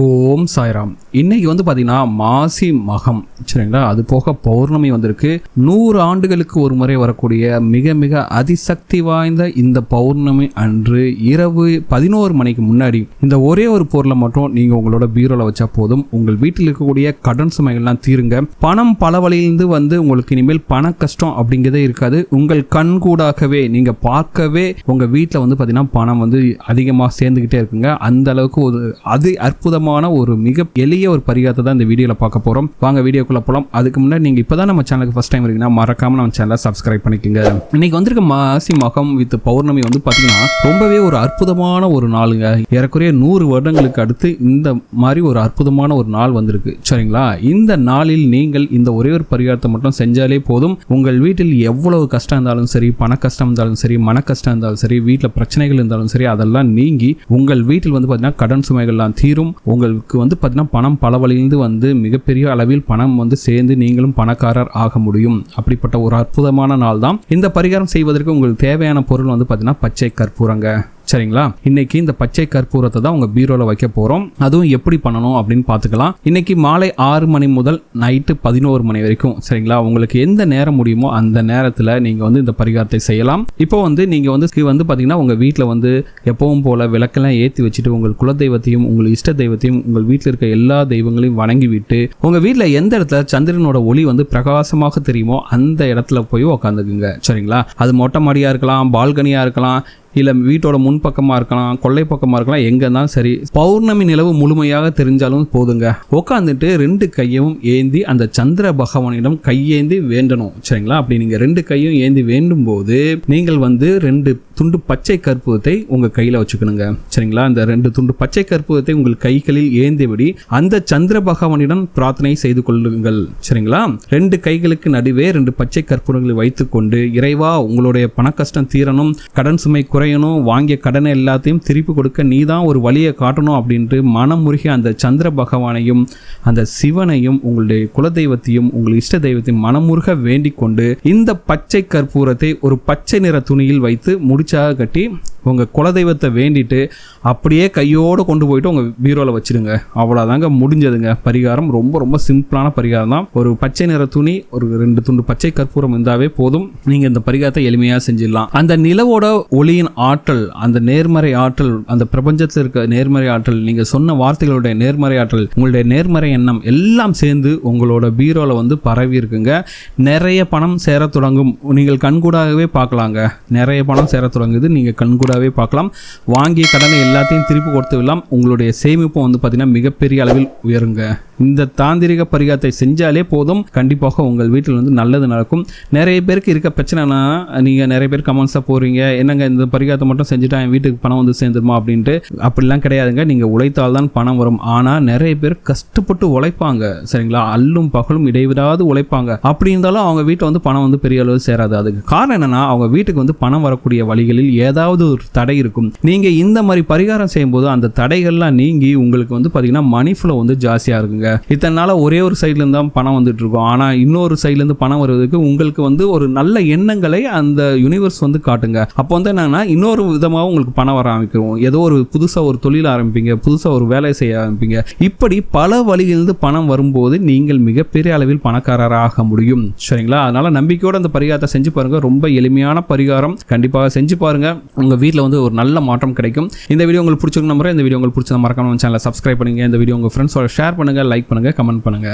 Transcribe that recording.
ஓம் சாய்ராம். இன்னைக்கு வந்து பார்த்தீங்கன்னா மாசி மகம். சரிங்களா? அது போக பௌர்ணமி வந்திருக்கு. நூறு ஆண்டுகளுக்கு ஒரு முறை வரக்கூடிய மிக மிக அதிசக்தி வாய்ந்த இந்த பௌர்ணமி அன்று இரவு பதினோரு மணிக்கு முன்னாடி இந்த ஒரே ஒரு பொருளை மட்டும் நீங்கள் உங்களோட பீரோவில் வச்சா போதும். உங்கள் வீட்டில் இருக்கக்கூடிய கடன் சுமைகள்லாம் தீருங்க. பணம் பல வழியிலிருந்து வந்து உங்களுக்கு இனிமேல் பண கஷ்டம் அப்படிங்கிறதே இருக்காது. உங்கள் கண் கூடாகவே நீங்கள் பார்க்கவே உங்கள் வீட்டில் வந்து பார்த்தீங்கன்னா பணம் வந்து அதிகமாக சேர்ந்துக்கிட்டே இருக்குங்க. அந்த அளவுக்கு ஒரு அற்புதம் சொந்தமான ஒரு மிக எளிய ஒரு பரிகாரத்தை தான் இந்த வீடியோவில் பார்க்க போகிறோம் வாங்க வீடியோக்குள்ள போகலாம் அதுக்கு முன்னாடி நீங்கள் இப்போ தான் நம்ம சேனலுக்கு ஃபஸ்ட் டைம் இருக்கீங்கன்னா மறக்காம நம்ம சேனலை சப்ஸ்கிரைப் பண்ணிக்கோங்க. இன்னைக்கு வந்திருக்க மாசி மகம் வித் பௌர்ணமி வந்து பார்த்தீங்கன்னா ரொம்பவே ஒரு அற்புதமான ஒரு நாளுங்க. ஏறக்குறைய நூறு வருடங்களுக்கு அடுத்து இந்த மாதிரி ஒரு அற்புதமான ஒரு நாள் வந்திருக்கு. சரிங்களா? இந்த நாளில் நீங்கள் இந்த ஒரே ஒரு பரிகாரத்தை மட்டும் செஞ்சாலே போதும். உங்கள் வீட்டில் எவ்வளவு கஷ்டம் இருந்தாலும் சரி பண கஷ்டம் இருந்தாலும் சரி மன கஷ்டம் இருந்தாலும் சரி வீட்டில் பிரச்சனைகள் இருந்தாலும் சரி அதெல்லாம் நீங்கி உங்கள் வீட்டில் வந்து பார்த்தீங்கன்னா கடன் சுமைகள்லாம் தீரும். உங்களுக்கு வந்து பார்த்தீங்கன்னா பணம் பல வழியிலிருந்து வந்து மிகப்பெரிய அளவில் பணம் வந்து சேர்ந்து நீங்களும் பணக்காரர் ஆக முடியும். அப்படிப்பட்ட ஒரு அற்புதமான நாள் தான் இந்த பரிகாரம் செய்வதற்கு உங்களுக்கு தேவையான பொருள் வந்து பார்த்தீங்கன்னா பச்சை கற்பூரங்க. சரிங்களா? இன்னைக்கு இந்த பச்சை கற்பூரத்தை தான் உங்க பீரோல வைக்க போறோம். அதுவும் எப்படி பண்ணணும் அப்படின்னு பார்த்துக்கலாம் இன்னைக்கு மாலை ஆறு மணி முதல் நைட்டு பதினோரு மணி வரைக்கும் சரிங்களா? உங்களுக்கு எந்த நேரம் முடியுமோ அந்த நேரத்தில் நீங்க வந்து இந்த பரிகாரத்தை செய்யலாம். இப்போ வந்து நீங்க வந்து வந்து பாத்தீங்கன்னா உங்க வீட்டில் வந்து எப்பவும் போல விளக்கெல்லாம் ஏற்றி வச்சுட்டு உங்கள் குலதெய்வத்தையும் உங்கள் இஷ்ட தெய்வத்தையும் உங்கள் வீட்டில் இருக்க எல்லா தெய்வங்களையும் வணங்கி விட்டு உங்க வீட்டில் எந்த இடத்துல சந்திரனோட ஒளி வந்து பிரகாசமாக தெரியுமோ அந்த இடத்துல போய் உக்காந்துக்குங்க சரிங்களா? அது மொட்டை மாடியா இருக்கலாம் பால்கனியா இருக்கலாம் இல்லை வீட்டோட முன்பக்கமாக இருக்கலாம் கொள்ளை பக்கமாக இருக்கலாம் எங்கே இருந்தாலும் சரி பௌர்ணமி நிலவு முழுமையாக தெரிஞ்சாலும் போதுங்க. உட்காந்துட்டு ரெண்டு கையும் ஏந்தி அந்த சந்திர பகவானிடம் கையேந்தி வேண்டணும். சரிங்களா? அப்படி நீங்கள் ரெண்டு கையும் ஏந்தி வேண்டும் போது நீங்கள் வந்து ரெண்டு துண்டு பச்சை கற்பூரத்தை உங்கள் கையில் வச்சுக்கணுங்க. சரிங்களா? அந்த ரெண்டு துண்டு பச்சை கற்பூரத்தை உங்கள் கைகளில் ஏந்தியபடி அந்த சந்திர பகவானிடம் பிரார்த்தனை செய்து கொள்ளுங்கள். சரிங்களா? ரெண்டு கைகளுக்கு நடுவே ரெண்டு பச்சை கற்பூரங்களை வைத்துக்கொண்டு இறைவா உங்களுடைய பண கஷ்டம் தீரணும் கடன் சுமை குறையணும் வாங்கிய கடனை எல்லாத்தையும் திருப்பி கொடுக்க நீ தான் ஒரு வழியை காட்டணும் அப்படின்ட்டு மனம் முருகி அந்த சந்திர பகவானையும் அந்த சிவனையும் உங்களுடைய குலதெய்வத்தையும் உங்கள் இஷ்ட தெய்வத்தையும் மனமுருக வேண்டிக் கொண்டு இந்த பச்சை கற்பூரத்தை ஒரு பச்சை நிற துணியில் வைத்து முடிச்சு முடிச்சாக கட்டி உங்கள் குலதெய்வத்தை வேண்டிட்டு அப்படியே கையோடு கொண்டு போயிட்டு உங்கள் பீரோவில் வச்சிடுங்க அவ்வளோதாங்க முடிஞ்சதுங்க. பரிகாரம் ரொம்ப ரொம்ப சிம்பிளான பரிகாரம் தான். ஒரு பச்சை நிற துணி ஒரு ரெண்டு துண்டு பச்சை கற்பூரம் இருந்தாவே போதும். நீங்கள் இந்த பரிகாரத்தை எளிமையாக செஞ்சிடலாம். அந்த நிலவோட ஒளியின் ஆற்றல் அந்த நேர்மறை ஆற்றல் அந்த பிரபஞ்சத்தில் இருக்க நேர்மறை ஆற்றல் நீங்கள் சொன்ன வார்த்தைகளுடைய நேர்மறை ஆற்றல் உங்களுடைய நேர்மறை எண்ணம் எல்லாம் சேர்ந்து உங்களோட பீரோவில் வந்து பரவி இருக்குங்க. நிறைய பணம் சேர தொடங்கும். நீங்கள் கண்கூடாகவே பார்க்கலாங்க. நிறைய பணம் சேர தொடங்குது. நீங்கள் கண்கூடாகவே பார்க்கலாம். வாங்கிய கடனை எல்லாத்தையும் திருப்பி கொடுத்து விடலாம். உங்களுடைய சேமிப்பும் வந்து பார்த்தீங்கன்னா மிகப்பெரிய அளவில் உயருங்க. இந்த தாந்திரிக பரிகாரத்தை செஞ்சாலே போதும். கண்டிப்பாக உங்கள் வீட்டில் வந்து நல்லது நடக்கும். நிறைய பேருக்கு இருக்க பிரச்சனைனா நீங்கள் நிறைய பேர் கமெண்ட்ஸாக போகிறீங்க என்னங்க இந்த பரிகாரத்தை மட்டும் செஞ்சுட்டா என் வீட்டுக்கு பணம் வந்து சேர்ந்துருமா அப்படின்ட்டு. அப்படிலாம் கிடையாதுங்க. நீங்கள் உழைத்தால் தான் பணம் வரும். ஆனால் நிறைய பேர் கஷ்டப்பட்டு உழைப்பாங்க. சரிங்களா? அல்லும் பகலும் இடைவிடாது உழைப்பாங்க. அப்படி இருந்தாலும் அவங்க வீட்டில் வந்து பணம் வந்து பெரிய அளவு சேராது. அதுக்கு காரணம் என்னன்னா அவங்க வீட்டுக்கு வந்து பணம் வரக்கூடிய வழிகளில் ஏதாவது ஒரு தடை இருக்கும். நீங்கள் இந்த மாதிரி பரிகாரம் செய்யும்போது அந்த தடைகள்லாம் நீங்கி உங்களுக்கு வந்து பார்த்தீங்கன்னா மணி ஃப்ளோ வந்து ஜாஸ்தியாக இருக்குங்க. இத்தனை நாளாக ஒரே ஒரு சைட்லேருந்து தான் பணம் வந்துட்டு இருக்கும் ஆனால் இன்னொரு சைட்லேருந்து பணம் வருவதற்கு உங்களுக்கு வந்து ஒரு நல்ல எண்ணங்களை அந்த யூனிவர்ஸ் வந்து காட்டுங்க. அப்போ வந்து என்னன்னா இன்னொரு விதமாக உங்களுக்கு பணம் வர ஆரம்பிக்கும். ஏதோ ஒரு புதுசாக ஒரு தொழில் ஆரம்பிப்பீங்க புதுசாக ஒரு வேலை செய்ய ஆரம்பிப்பீங்க. இப்படி பல வழியிலிருந்து பணம் வரும்போது நீங்கள் மிகப்பெரிய அளவில் பணக்காரராக முடியும். சரிங்களா? அதனால நம்பிக்கையோட அந்த பரிகாரத்தை செஞ்சு பாருங்க. ரொம்ப எளிமையான பரிகாரம். கண்டிப்பாக செஞ்சு பாருங்க. உங்க வீட்டில் வந்து ஒரு நல்ல மாற்றம் கிடைக்கும். இந்த வீடியோ உங்களுக்கு பிடிச்சிருக்க நம்புறேன். இந்த வீடியோ உங்களுக்கு பிடிச்ச மறக்காம சேனலை சப்ஸ்கிரைப் பண்ணுங்க. இந்த வீடியோ உங்க ஃப்ரெண்ட்ஸோட ஷேர் பண்ணுங்க. லைக் பண்ணுங்க கமெண்ட் பண்ணுங்க.